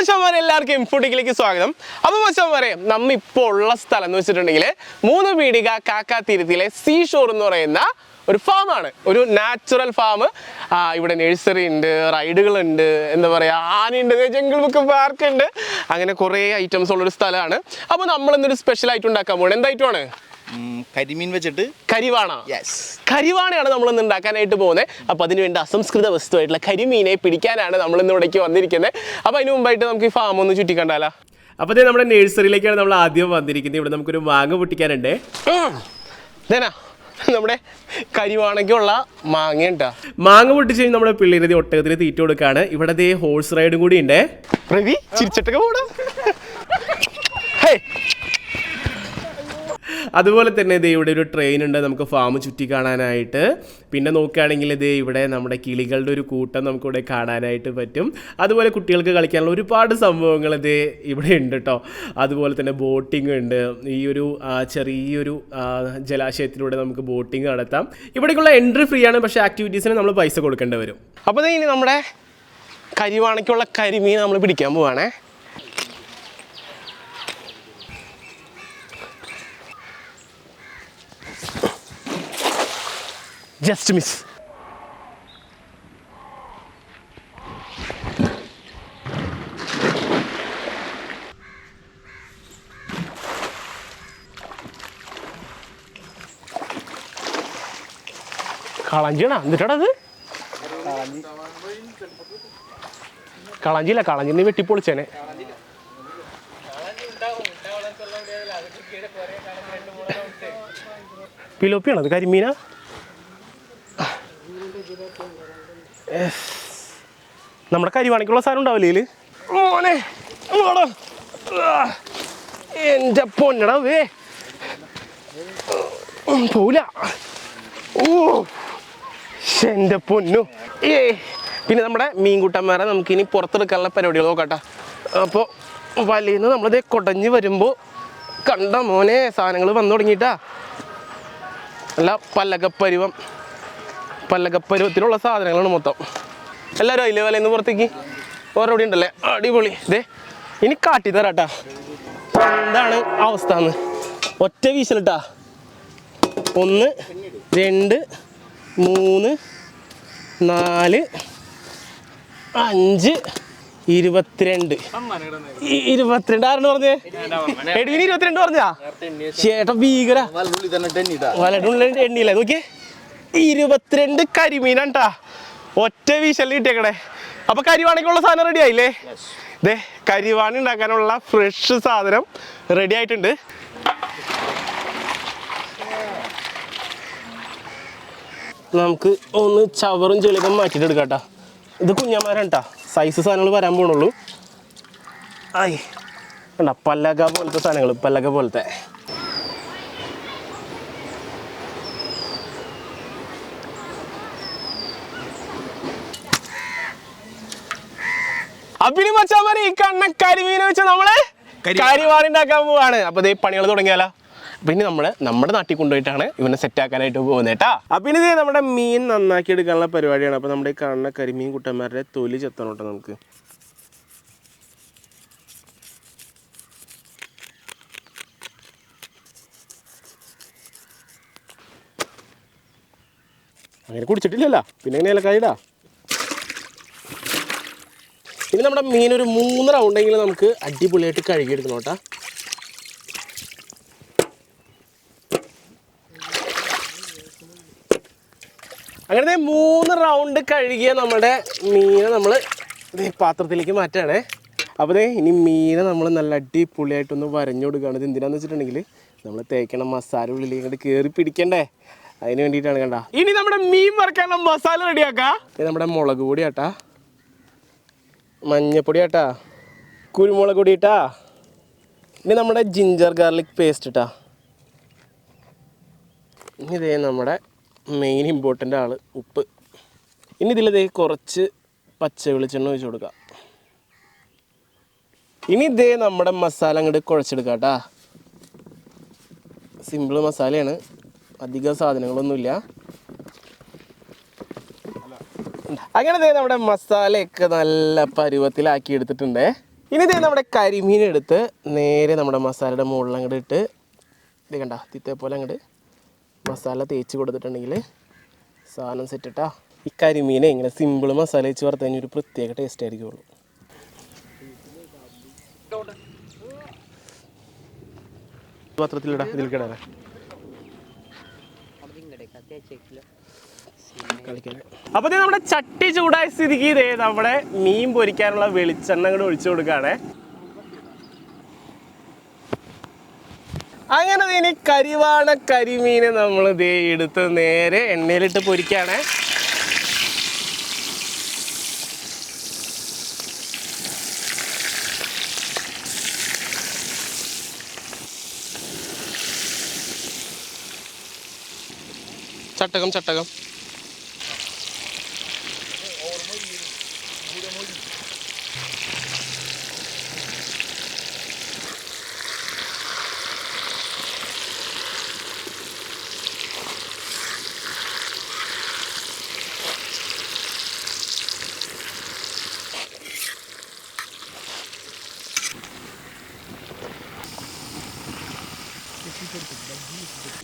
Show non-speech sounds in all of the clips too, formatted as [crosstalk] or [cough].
മച്ചാമാരെ എല്ലാവർക്കും ഫുഡിലേക്ക് സ്വാഗതം. അപ്പൊ മച്ചാമാരെ നമ്മ ഇപ്പോൾ ഉള്ള സ്ഥലം എന്ന് വെച്ചിട്ടുണ്ടെങ്കിൽ മൂന്ന് പീടിക കാക്കാത്തീരത്തിലെ സീ ഷോർ എന്ന് പറയുന്ന ഒരു ഫാം ആണ്. ഒരു നാച്ചുറൽ ഫാം ഇവിടെ നഴ്സറി ഉണ്ട് റൈഡുകൾ ഉണ്ട് എന്താ പറയാ ആനയുണ്ട് ജംഗിൾ ബുക്ക് പാർക്ക് ഉണ്ട്. അങ്ങനെ കുറേ ഐറ്റംസ് ഉള്ളൊരു സ്ഥലമാണ്. അപ്പോൾ നമ്മൾ ഇന്നൊരു സ്പെഷ്യൽ ആയിട്ട് ഉണ്ടാക്കാൻ പോകണം എന്തായിട്ടുമാണ് കരിമീൻ വെച്ചിട്ട് കരിവാണ. യെസ് കരിവാണയാണ് നമ്മൾ ഇന്ന് ഉണ്ടാക്കാനായിട്ട് പോകുന്നത് അപ്പോൾ അതിനുവേണ്ടി അസംസ്കൃത വസ്തുവായിട്ടുള്ള കരിമീനെ പിടിക്കാനാണ് നമ്മൾ ഇന്ന് ഇവിടേക്ക് വന്നിരിക്കുന്നത് അപ്പോൾ അതിന് മുമ്പായിട്ട് നമുക്ക് ഈ ഫാം ഒന്ന് ചുറ്റിക്കണ്ടാലോ? അപ്പോൾ ഇത് നമ്മുടെ നഴ്സറിയിലേക്കാണ് നമ്മൾ ആദ്യം വന്നിരിക്കുന്നത്. ഇവിടെ നമുക്കൊരു മാങ്ങ പൊട്ടിക്കാനുണ്ട്. ഇതേനാ. നമ്മുടെ കരിവാണയ്ക്കുള്ള മാങ്ങ ഉണ്ടാ മാങ്ങ പൊട്ടിച്ച് കഴിഞ്ഞ് നമ്മുടെ പിള്ളേര് ഒട്ടകത്തിന് തീറ്റ കൊടുക്കാണ്. ഇവിടെ ദേ ഹോഴ്സ് റൈഡും കൂടി ഉണ്ട്. പ്രവി ചിരിച്ചിട്ടൊക്കെ പോടാ. അതുപോലെ തന്നെ ദേ ഇവിടെ ഒരു ട്രെയിൻ ഉണ്ട് നമുക്ക് ഫാം ചുറ്റി കാണാനായിട്ട്. പിന്നെ നോക്കുകയാണെങ്കിൽ ദേ ഇവിടെ നമ്മുടെ കിളികളുടെ ഒരു കൂട്ടം നമുക്കിവിടെ കാണാനായിട്ട് പറ്റും. അതുപോലെ കുട്ടികൾക്ക് കളിക്കാനുള്ള ഒരുപാട് സംഭവങ്ങൾ ദേ ഇവിടെ ഉണ്ട് കേട്ടോ അതുപോലെ തന്നെ ബോട്ടിംഗ് ഉണ്ട്. ഈ ഒരു ചെറിയൊരു ജലാശയത്തിലൂടെ നമുക്ക് ബോട്ടിംഗ് നടത്താം. ഇവിടേക്കുള്ള എൻട്രി ഫ്രീ ആണ് പക്ഷേ ആക്ടിവിറ്റീസിന് നമ്മൾ പൈസ കൊടുക്കേണ്ടി വരും. അപ്പോൾ ഇനി നമ്മുടെ കരിവാണയ്ക്കുള്ള കരിമീൻ നമ്മൾ പിടിക്കാൻ പോവാണേ. ജസ്റ്റ് മിസ് കളഞ്ചിയാണോ? എന്നിട്ടാ അത് കളഞ്ചില്ല കളഞ്ചി നീ വെട്ടിപ്പൊളിച്ചേനെ പിലോപ്പിയാണത് കരിമീന? നമ്മുടെ കരിവാണിക്കുള്ള സാധനം ഉണ്ടാവില്ലേ മോനെ. ആ. എന്റെ പോവില്ല. ഓ എന്റെ പൊന്നു. ഏ പിന്നെ നമ്മുടെ മീൻകുട്ടന്മാരെ നമുക്കിനി പുറത്തെടുക്കാനുള്ള പരിപാടികൾ നോക്കട്ടെ. അപ്പോൾ വലിയ നമ്മളിത് കുടഞ്ഞ് വരുമ്പോൾ കണ്ട മോനെ സാധനങ്ങൾ വന്നു തുടങ്ങിയിട്ടാ. അല്ല പല്ലകപ്പരുവം പല്ലകപ്പരുവത്തിലുള്ള സാധനങ്ങളാണ് മൊത്തം. എല്ലാവരും അതിലെ വില ഇന്ന് പുറത്തേക്ക്. ഓരോ ഇവിടെ ഉണ്ടല്ലേ? അടിപൊളി. ദേ ഇനി കാട്ടി തരാട്ടാ. എന്താണ് അവസ്ഥ എന്ന്. ഒറ്റ വീശലിട്ടാ. ഒന്ന് രണ്ട് മൂന്ന് നാല് അഞ്ച് ഇരുപത്തിരണ്ട്. ഇരുപത്തിരണ്ട് ആരാണ് പറഞ്ഞേ? എടുവിന് ഇരുപത്തിരണ്ട് പറഞ്ഞാ? ചേട്ടാ ഭീകര. വലടുള്ള എണ്ണിയില്ലേ? നോക്കിയേ. ഇരുപത്തിരണ്ട് കരിമീനാണ്ടാ. ഒറ്റ വീശലിൽ കിട്ടിയേക്കടെ അപ്പൊ കരിവാണിക്കുള്ള സാധനം റെഡി ആയില്ലേ? ദേ കരിവാണി ഉണ്ടാക്കാനുള്ള ഫ്രഷ് സാധനം റെഡി ആയിട്ടുണ്ട്. നമുക്ക് ഒന്ന് ചവറും ചെളിയൊക്കെ മാറ്റിയിട്ട് എടുക്കാം കേട്ടോ ഇത് കുഞ്ഞന്മാരാണ് സൈസ് സാധനങ്ങൾ വരാൻ പോണുള്ളൂ. ആയി. കണ്ട പല്ലക പോലത്തെ സാധനങ്ങൾ പല്ലക പോലത്തെ. അപ്പിനി മച്ചാമാരി ഈ കണ്ണ കരിമീൻ വെച്ച് നമ്മൾ കരിമാറിണ്ടാക്കാൻ പോവാണ്. അപ്പൊ ഇതേ പണികൾ തുടങ്ങിയാലോ? പിന്നെ നമ്മൾ നമ്മുടെ നാട്ടിൽ കൊണ്ടുപോയിട്ടാണ് ഇവനെ സെറ്റ് ആക്കാനായിട്ട് പോകുന്നത് കേട്ടാ. അപ്പൊ ഇനി നമ്മുടെ മീൻ നന്നാക്കി എടുക്കാനുള്ള പരിപാടിയാണ്. അപ്പൊ നമ്മുടെ ഈ കാണുന്ന കരിമീൻ കുട്ടന്മാരുടെ തൊലി ചെത്തണം കേട്ടോ നമുക്ക്. അങ്ങനെ കുടിച്ചിട്ടില്ലല്ലോ. പിന്നെ എങ്ങനെ ഇലക്കായിടാ ഇനി നമ്മുടെ മീൻ ഒരു മൂന്ന് റൗണ്ടെങ്കിലും നമുക്ക് അടിപൊളിയായിട്ട് കഴുകിയെടുക്കണം കേട്ടോ. അങ്ങനെ മൂന്ന് റൗണ്ട് കഴുകിയ നമ്മുടെ മീനെ നമ്മൾ പാത്രത്തിലേക്ക് മാറ്റുകയാണേ അപ്പോൾ ഇനി മീനെ നമ്മൾ നല്ല അടിപൊളിയായിട്ടൊന്ന് വരഞ്ഞു കൊടുക്കുകയാണ്. ഇത് എന്തിനാന്ന് വെച്ചിട്ടുണ്ടെങ്കിൽ നമ്മൾ തേക്കണ മസാല ഉള്ളിൽ ഇങ്ങോട്ട് കയറി പിടിക്കണ്ടേ? അതിന് വേണ്ടിയിട്ടാണ് കണ്ട. ഇനി നമ്മുടെ മീൻ വറക്കാനുള്ള മസാല റെഡിയാക്കാം. ഇത് നമ്മുടെ മുളക് പൊടി ആട്ടാ. മഞ്ഞപ്പൊടി ആട്ടാ കുരുമുളക് പൊടി ഇട്ടാ ഇനി നമ്മുടെ ജിഞ്ചർ ഗാർലിക് പേസ്റ്റ് ഇട്ടാ. ഇനി ഇതേ നമ്മുടെ മെയിൻ ഇമ്പോർട്ടന്റ് ആൾ ഉപ്പ്. ഇനി ഇതിലിതേ കുറച്ച് പച്ച വെളിച്ചെണ്ണ ഒഴിച്ചു കൊടുക്കാം. ഇനി ഇതേ നമ്മുടെ മസാല അങ്ങോട്ട് കുഴച്ചെടുക്കാം കേട്ടാ സിമ്പിൾ മസാലയാണ്. അധികം സാധനങ്ങളൊന്നുമില്ല. അങ്ങനെ ദേ നമ്മുടെ മസാലയൊക്കെ നല്ല പരുവത്തിലാക്കി എടുത്തിട്ടുണ്ട്. ഇനി ഇതേ നമ്മുടെ കരിമീൻ എടുത്ത് നേരെ നമ്മുടെ മസാലയുടെ മുകളിൽ അങ്ങോട്ട് ഇട്ട് ഇത് കണ്ട തിത്തേ പോലെ അങ്ങോട്ട് മസാല തേച്ച് കൊടുത്തിട്ടുണ്ടെങ്കിൽ സാധനം സെറ്റിട്ടാ ഈ കരിമീനെ ഇങ്ങനെ സിമ്പിൾ മസാല വെച്ച് വറുത്ത് കഴിഞ്ഞാൽ ഒരു പ്രത്യേക ടേസ്റ്റ് ആയിരിക്കുള്ളൂ. പത്രത്തിലിടാ ഇതിൽ കിടാറേ അപ്പൊ നമ്മുടെ ചട്ടി ചൂടായ സ്ഥിതിക്ക് ഇതേ നമ്മുടെ മീൻ പൊരിക്കാനുള്ള വെളിച്ചെണ്ണ കൂടെ ഒഴിച്ചു കൊടുക്കുകയാണേ അങ്ങനെ ഇനി കരിവാണ കരിമീനെ നമ്മൾ ദേ എടുത്ത് നേരെ എണ്ണയിലിട്ട് പൊരിക്കുകയാണേ ചട്ടകം ചട്ടകം.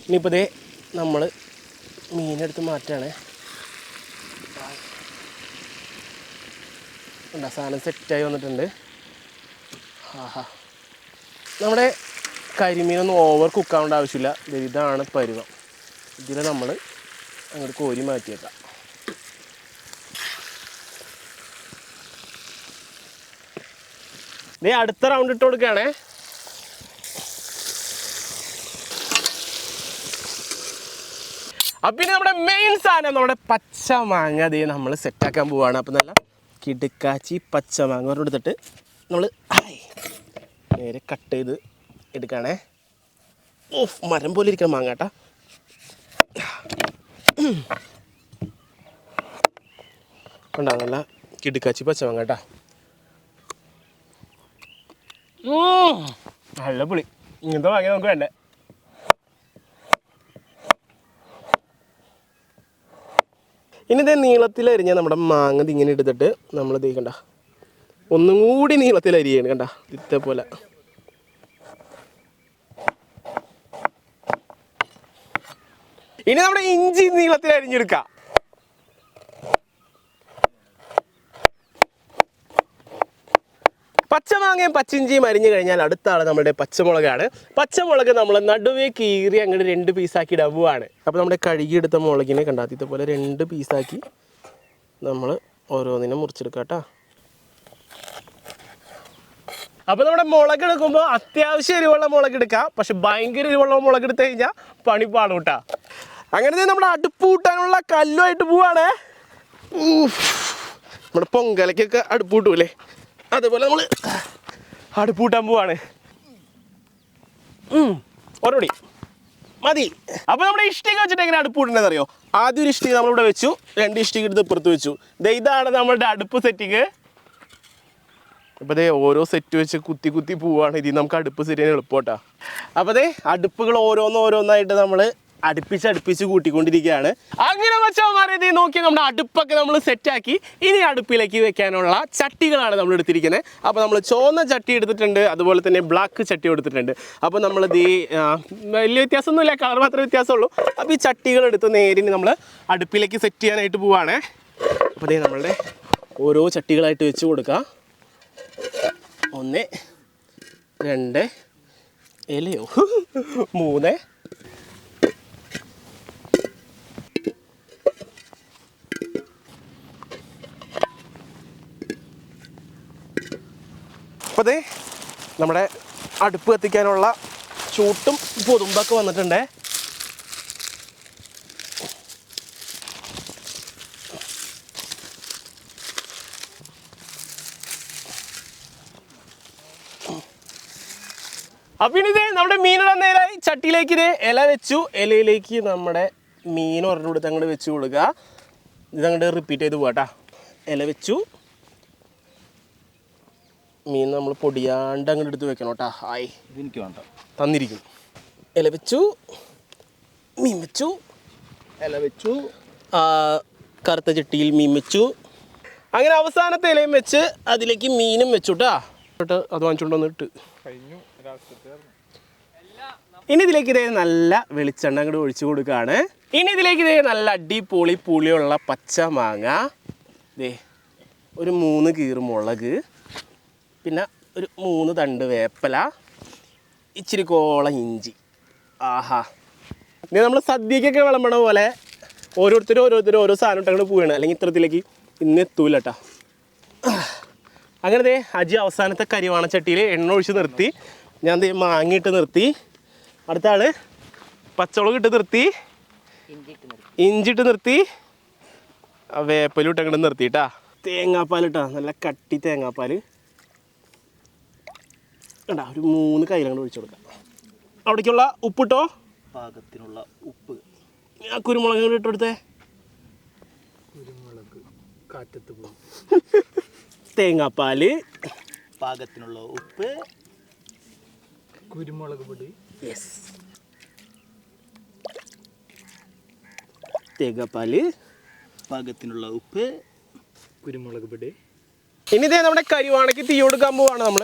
ഇനിയിപ്പോൾ ഇതേ നമ്മൾ മീനെടുത്ത് മാറ്റുകയാണേ ഉണ്ടാ സാധനം സെറ്റായി വന്നിട്ടുണ്ട്. ആഹാ. നമ്മുടെ കരിമീനൊന്നും ഓവർ കുക്കാവേണ്ട ആവശ്യമില്ല. ഇതാണ് പരുവം. ഇതിൽ നമ്മൾ അങ്ങോട്ട് കോരി മാറ്റിയേക്കാം. ദേ അടുത്ത റൗണ്ട് ഇട്ട് കൊടുക്കുകയാണേ. അപ്പൊ പിന്നെ നമ്മുടെ മെയിൻ സാധനം നമ്മുടെ പച്ചമാങ്ങ അതേ നമ്മൾ സെറ്റാക്കാൻ പോവാണ്. അപ്പം നല്ല കിടുക്കാച്ചി പച്ചമാങ്ങ എടുത്തിട്ട് നമ്മൾ നേരെ കട്ട് ചെയ്ത് എടുക്കണേ. ഓഫ് മരം പോലെ ഇരിക്കണം മാങ്ങ കേട്ടാ. നല്ല കിടുക്കാച്ചി പച്ചമാങ്ങ കേട്ടാ. നല്ല പുളി. ഇങ്ങനത്തെ മാങ്ങ നമുക്ക് വേണ്ടേ? ഇനി ഇതേ നീളത്തിലരിഞ്ഞ നമ്മുടെ മാങ്ങ ഇങ്ങനെ എടുത്തിട്ട് നമ്മൾ ഇത് കണ്ട ഒന്നും കൂടി നീളത്തിൽ അരിയാണ് കണ്ട ഇതേപോലെ. ഇനി നമ്മുടെ ഇഞ്ചി നീളത്തിൽ അരിഞ്ഞെടുക്കാം. പച്ചമാങ്ങയും പച്ചിഞ്ചിയും അരിഞ്ഞു കഴിഞ്ഞാൽ അടുത്താണ് നമ്മുടെ പച്ചമുളകാണ്. പച്ചമുളക് നമ്മൾ നടുവേ കീറി അങ്ങോട്ട് രണ്ട് പീസാക്കി പോവാണ്. അപ്പോൾ നമ്മുടെ കഴുകിയെടുത്ത മുളകിനെ കണ്ടാത്തിയത് പോലെ രണ്ട് പീസാക്കി നമ്മൾ ഓരോന്നിനെ മുറിച്ചെടുക്കാം കേട്ടോ അപ്പോൾ നമ്മുടെ മുളക് എടുക്കുമ്പോൾ അത്യാവശ്യം എരിവുള്ള മുളക് എടുക്കാം. പക്ഷെ ഭയങ്കര എരിവുള്ള മുളക് എടുത്തു കഴിഞ്ഞാൽ പണിപ്പാണ് കേട്ടോ അങ്ങനെ നമ്മുടെ അടുപ്പ് കൂട്ടാനുള്ള കല്ലുമായിട്ട് പോവാണേ. നമ്മുടെ പൊങ്കലക്കൊക്കെ അടുപ്പ് കൂട്ടൂലേ അതുപോലെ നമ്മൾ അടുപ്പൂട്ടാൻ പോവാണ്. ഒരടി മതി. അപ്പൊ നമ്മുടെ ഇഷ്ടിക വെച്ചിട്ട് എങ്ങനെ അടുപ്പ് കൂട്ടേണ്ടത് അറിയോ ആദ്യം ഒരു ഇഷ്ടിക നമ്മളിവിടെ വെച്ചു രണ്ട് ഇഷ്ടിക എടുത്ത് ഇപ്പുറത്ത് വെച്ചു. ഇതാണ് നമ്മളുടെ അടുപ്പ് സെറ്റിങ് അപ്പൊ ദേ ഓരോ സെറ്റ് വെച്ച് കുത്തി കുത്തി പോവാണ്. ഇതിൽ നമുക്ക് അടുപ്പ് സെറ്റ് ചെയ്യാൻ എളുപ്പട്ടാ അപ്പൊ ദേ അടുപ്പുകൾ ഓരോന്നോരോന്നായിട്ട് നമ്മൾ അടുപ്പിച്ച് അടുപ്പിച്ച് കൂട്ടിക്കൊണ്ടിരിക്കുകയാണ്. അങ്ങനെ വെച്ചാൽ ഇത് നോക്കി നമ്മുടെ അടുപ്പൊക്കെ നമ്മൾ സെറ്റാക്കി. ഇനി അടുപ്പിലേക്ക് വെക്കാനുള്ള ചട്ടികളാണ് നമ്മൾ എടുത്തിരിക്കുന്നത്. അപ്പോൾ നമ്മൾ ചുവന്ന ചട്ടി എടുത്തിട്ടുണ്ട് അതുപോലെ തന്നെ ബ്ലാക്ക് ചട്ടി എടുത്തിട്ടുണ്ട്. അപ്പോൾ നമ്മൾ ഈ വലിയ വ്യത്യാസമൊന്നുമില്ല കളർ മാത്രമേ വ്യത്യാസമുള്ളൂ. അപ്പോൾ ഈ ചട്ടികൾ എടുത്ത് നേരിന് നമ്മൾ അടുപ്പിലേക്ക് സെറ്റ് ചെയ്യാനായിട്ട് പോവാണ്. അപ്പോൾ ഇതേ നമ്മളുടെ ഓരോ ചട്ടികളായിട്ട് വെച്ച് കൊടുക്കാം. ഒന്ന് രണ്ട് ഇലയോ മൂന്ന് അപ്പോൾ നമ്മുടെ അടുപ്പ് കത്തിക്കാനുള്ള ചൂട്ടും പൊതുമ്പൊക്കെ വന്നിട്ടുണ്ട്. അപ്പം ഇനി ഇതേ നമ്മുടെ മീനിടാൻ നേരായി. ചട്ടിയിലേക്ക് ഇതേ ഇല വെച്ചു. ഇലയിലേക്ക് നമ്മുടെ മീൻ ഒരെണ്ണം കൊടുത്ത് അങ്ങോട്ട് വെച്ച് കൊടുക്കുക. ഇതങ്ങോട്ട് റിപ്പീറ്റ് ചെയ്ത് പോകട്ടാ ഇല വെച്ചു. മീൻ നമ്മൾ പൊടിയാണ്ട് അങ്ങോട്ട് എടുത്ത് വെക്കണം കേട്ടോ. ഹായ് എനിക്ക് വേണ്ട. തന്നിരിക്കും. ഇല വെച്ചു. മീൻ വെച്ചു. ഇല വെച്ചു. കറുത്ത ചട്ടിയിൽ മീൻ വെച്ചു. അങ്ങനെ അവസാനത്തെ ഇലയും വെച്ച് അതിലേക്ക് മീനും വെച്ചു കേട്ടാ എന്നിട്ട് അത് വാങ്ങിച്ചുകൊണ്ട് വന്നിട്ട് ഇനി ഇതിലേക്ക് ഇതേ നല്ല വെളിച്ചെണ്ണ അങ്ങോട്ട് ഒഴിച്ചു കൊടുക്കുകയാണ് ഇനി ഇതിലേക്ക് ഇതേ നല്ല അടിപൊളി പുളിയുള്ള പച്ച മാങ്ങ ദേ ഒരു മൂന്ന് കീറ് മുളക്. പിന്നെ ഒരു മൂന്ന് തണ്ട് വേപ്പല ഇച്ചിരി കോളം ഇഞ്ചി. ആഹാ. ഇനി നമ്മൾ സദ്യക്കൊക്കെ വിളമ്പണ പോലെ ഓരോരുത്തരും ഓരോരുത്തരും ഓരോ സാധനം ഇട്ടങ്ങോട്ട് പോവുകയാണ് അല്ലെങ്കിൽ ഇത്തരത്തിലേക്ക് ഇന്ന് എത്തൂല കേട്ടോ അങ്ങനെ ദേ അജി അവസാനത്തെ കരിവാണച്ചട്ടിയിൽ എണ്ണ ഒഴിച്ച് നിർത്തി. ഞാൻ മാങ്ങിയിട്ട് നിർത്തി. അടുത്ത ആൾ പച്ചമുളക് ഇട്ട് നിർത്തി. ഇഞ്ചിട്ട് നിർത്തി. വേപ്പലും ഇട്ട് അങ്ങോട്ട് നിർത്തിട്ടാ. തേങ്ങാപ്പാൽ ഇട്ടാ. നല്ല കട്ടി തേങ്ങാപ്പാൽ കണ്ടാ ഒരു മൂന്ന് കയ്യിലങ്ങോട്ട് ഒഴിച്ചു കൊടുക്കാം. അവിടേക്കുള്ള ഉപ്പിട്ടോ? പാകത്തിനുള്ള ഉപ്പ്. ആ കുരുമുളക് കൂടി ഇട്ട് കൊടുത്തേ? കാറ്റത്ത് പോകും തേങ്ങാപ്പാൽ. പാകത്തിനുള്ള ഉപ്പ്. കുരുമുളക് പൊടി. യെസ് തേങ്ങാപ്പാൽ. പാകത്തിനുള്ള ഉപ്പ്. കുരുമുളക് പൊടി. ഇനി ഇതേ നമ്മുടെ കരിവാണയ്ക്ക് തീ കൊടുക്കാൻ പോവാണ് നമ്മൾ.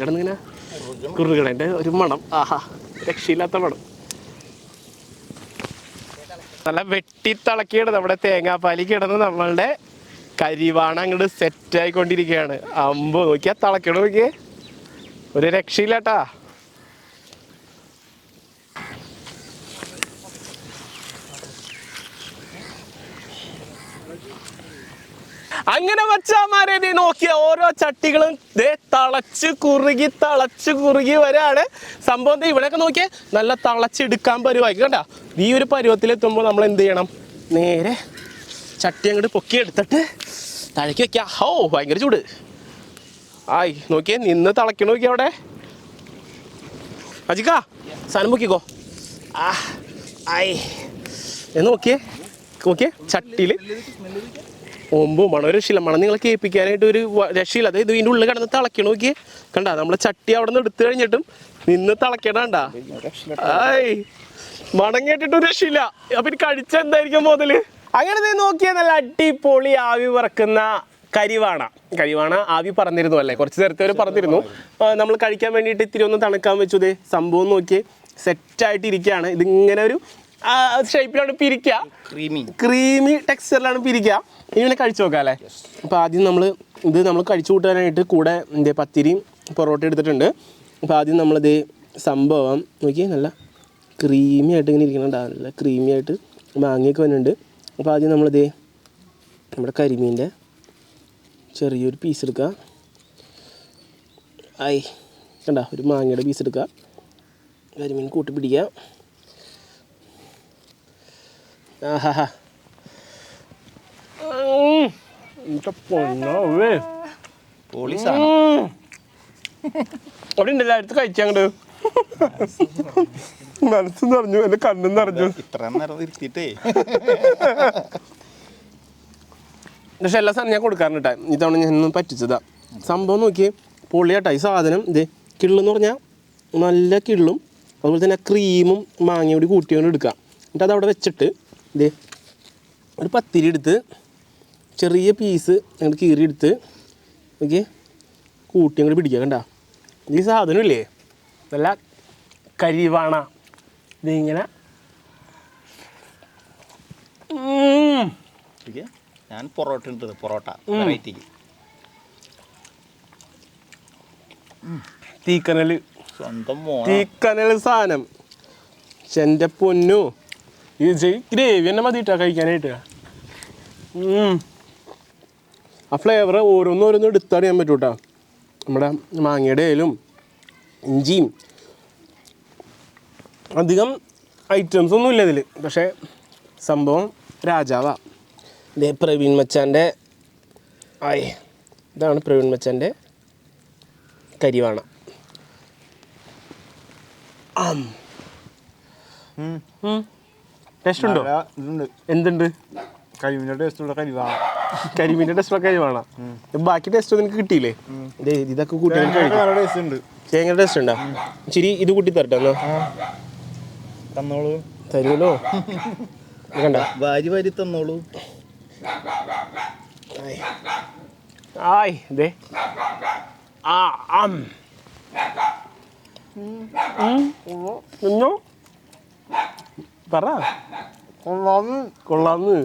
ഇടന്ന് ഇങ്ങനെ കുറുകടേന്റെ ഒരു മണം. ആഹാ രക്ഷയില്ലാത്ത മണം. നല്ല വെട്ടി തിളക്കിയാണ് നമ്മുടെ തേങ്ങാപ്പാലി കിടന്ന് നമ്മളുടെ കരിവാണ് അങ്ങോട്ട് സെറ്റ് ആയിക്കൊണ്ടിരിക്കുകയാണ്. അമ്പോ നോക്കിയാ തിളക്കണ നോക്കിയേ. ഒരു രക്ഷയില്ലാട്ടാ. അങ്ങനെ മച്ചാമാരെ നീ നോക്കിയ ഓരോ ചട്ടികളും ദേ തളച്ച് കുറുകി തളച്ച് കുറുകി വരാണ്. സംഭവം ഇവിടെയൊക്കെ നോക്കിയേ നല്ല തളച്ചെടുക്കാൻ പരുവായി കണ്ട ഈ ഒരു പരുവത്തിലെത്തുമ്പോൾ നമ്മൾ എന്ത് ചെയ്യണം? നേരെ ചട്ടി അങ്ങോട്ട് പൊക്കി എടുത്തിട്ട് തഴക്കി വെക്കാം. ഹോ ഭയങ്കര ചൂട്. ആയി നോക്കിയേ നിന്ന് തളക്കി നോക്കിയ അവിടെ? അജിക്കാ സാധനം പൊക്കിക്കോ. ആ ആയി. നോക്കിയേ നോക്കിയേ ചട്ടിയിൽ ഒമ്പോ മണം ഒരു രക്ഷയില്ല മണം നിങ്ങളെ കേൾപ്പിക്കാനായിട്ട് ഒരു രക്ഷയില്ല. അതായത് ഇതിന്റെ ഉള്ളിൽ കിടന്ന് തിളക്കണ നോക്കിയേ. കണ്ട നമ്മളെ ചട്ടി അവിടെ നിന്ന് എടുത്തു കഴിഞ്ഞിട്ടും നിന്ന് തിളക്കണണ്ട ആയ് മണം കേട്ടിട്ട് ഒരു രക്ഷയില്ല. അപ്പൊ ഇത് കഴിച്ച എന്തായിരിക്കും മുതൽ? അങ്ങനെ നോക്കിയാൽ നല്ല അടിപൊളി ആവി പറക്കുന്ന കരിവാണ. കരിവാണ ആവി പറഞ്ഞിരുന്നു അല്ലേ? കുറച്ച് നേരത്തെ അവർ പറഞ്ഞിരുന്നു നമ്മൾ കഴിക്കാൻ വേണ്ടിയിട്ട് ഇത്തിരി ഒന്ന് തണുക്കാൻ വെച്ചു. ദേ സംഭവം നോക്കിയേ. സെറ്റായിട്ട് ഇരിക്കുകയാണ് ഇതിങ്ങനെ ഒരു ഷേപ്പിലാണ് പിരിക്കുക ക്രീമി. ക്രീമി ടെക്സ്ചറിലാണ് പിരിക്കുക ഇവനെ കഴിച്ചു നോക്കാം അല്ലേ? അപ്പോൾ ആദ്യം നമ്മൾ ഇത് നമ്മൾ കഴിച്ചു കൂട്ടാനായിട്ട് കൂടെ എന്തേ പത്തിരിയും പൊറോട്ട എടുത്തിട്ടുണ്ട്. അപ്പോൾ ആദ്യം നമ്മളിത് സംഭവം നോക്കി നല്ല ക്രീമി ആയിട്ട് ഇങ്ങനെ ഇരിക്കുന്നുണ്ട് നല്ല ക്രീമി ആയിട്ട് മാങ്ങയൊക്കെ വരുന്നുണ്ട് അപ്പോൾ ആദ്യം നമ്മളിത് നമ്മുടെ കരിമീന്റെ ചെറിയൊരു പീസ് എടുക്കുക. ആയി കണ്ട? ഒരു മാങ്ങയുടെ പീസ് എടുക്കുക. കരിമീൻ കൂട്ടി പിടിക്കുക ആഹാ. പൊന്നോവേ പോളീസാണ്? അവിടെ ഉണ്ടല്ലോ അടുത്ത് കഴിച്ചങ്ങട് മനസ്സ് നിറഞ്ഞു എന്റെ കണ്ണും നിറഞ്ഞു. ഇത്ര നേരം ഇരുത്തിയിട്ടേ. പക്ഷെ എല്ലാ സാധനം ഞാൻ കൊടുക്കാറുണ്ട് കേട്ടോ. ഇതവണ ഞാൻ ഇന്ന് പറ്റിച്ചതാ. സംഭവം നോക്കി പൊള്ളിയാട്ടോ. ഈ സാധനം ഇത് കിള്ളെന്ന് പറഞ്ഞാൽ നല്ല കിള്ളും അതുപോലെ തന്നെ ക്രീമും മാങ്ങയും കൂടി കൂട്ടിയോണ്ട് എടുക്കാം. എന്നിട്ട് അത് അവിടെ വെച്ചിട്ട് ഇത് ഒരു പത്തിരി എടുത്ത് ചെറിയ പീസ് ഞങ്ങൾ കീറി എടുത്ത് ഓക്കെ കൂട്ടി അങ്ങോട്ട് പിടിക്കുക കണ്ട? ഈ സാധനമില്ലേ? നല്ല കരിവാണ. ഇതിങ്ങനെ. ഞാൻ പൊറോട്ട ഇട്ടത് പൊറോട്ട. വെറൈറ്റിക്ക് തീക്കനൽ സ്വന്തം തീക്കനൽ സാധനം. എന്റെ പൊന്നു ഇത് ഗ്രേവി തന്നെ മതിയിട്ടാ കഴിക്കാനായിട്ട്. ആ ഫ്ലേവർ ഓരോന്നോരോന്നും എടുത്തറിയാൻ പറ്റൂട്ടാ. നമ്മുടെ മാങ്ങയുടെ ആയാലും ഇഞ്ചിയും അധികം ഐറ്റംസ് ഒന്നും ഇല്ല ഇതിൽ പക്ഷേ സംഭവം രാജാവാ. ഇതേ പ്രവീൺ മച്ചാന്റെ ആയ് ഇതാണ് പ്രവീൺ മച്ചാന്റെ കരിവാണ ടേസ്റ്റ് ഉണ്ടോ? ഇതുണ്ട്. എന്തുണ്ട്? കരിമിന്റെ ടേസ്റ്റുള്ള കരിവാണ് കരിമീന്റെ ടേസ്റ്റ് കരിവാണ? ബാക്കി ടേസ്റ്റ് നിനക്ക് കിട്ടിയില്ലേ? ഇതൊക്കെ കൂട്ടി ടേസ്റ്റ് ഉണ്ട്. തേങ്ങ ടേസ്റ്റ് ഉണ്ടോ? ഇച്ചിരി ഇത് കൂട്ടി തരട്ടെ എന്നാ. തന്നോളൂ. തരുമല്ലോ. [laughs] കണ്ട? വാരി വാരി തന്നോളൂ. ആയ്. ദേ. ആ ആം. നിന്നോ? പറ. കൊള്ളാന്ന്. കൊള്ളാന്ന്.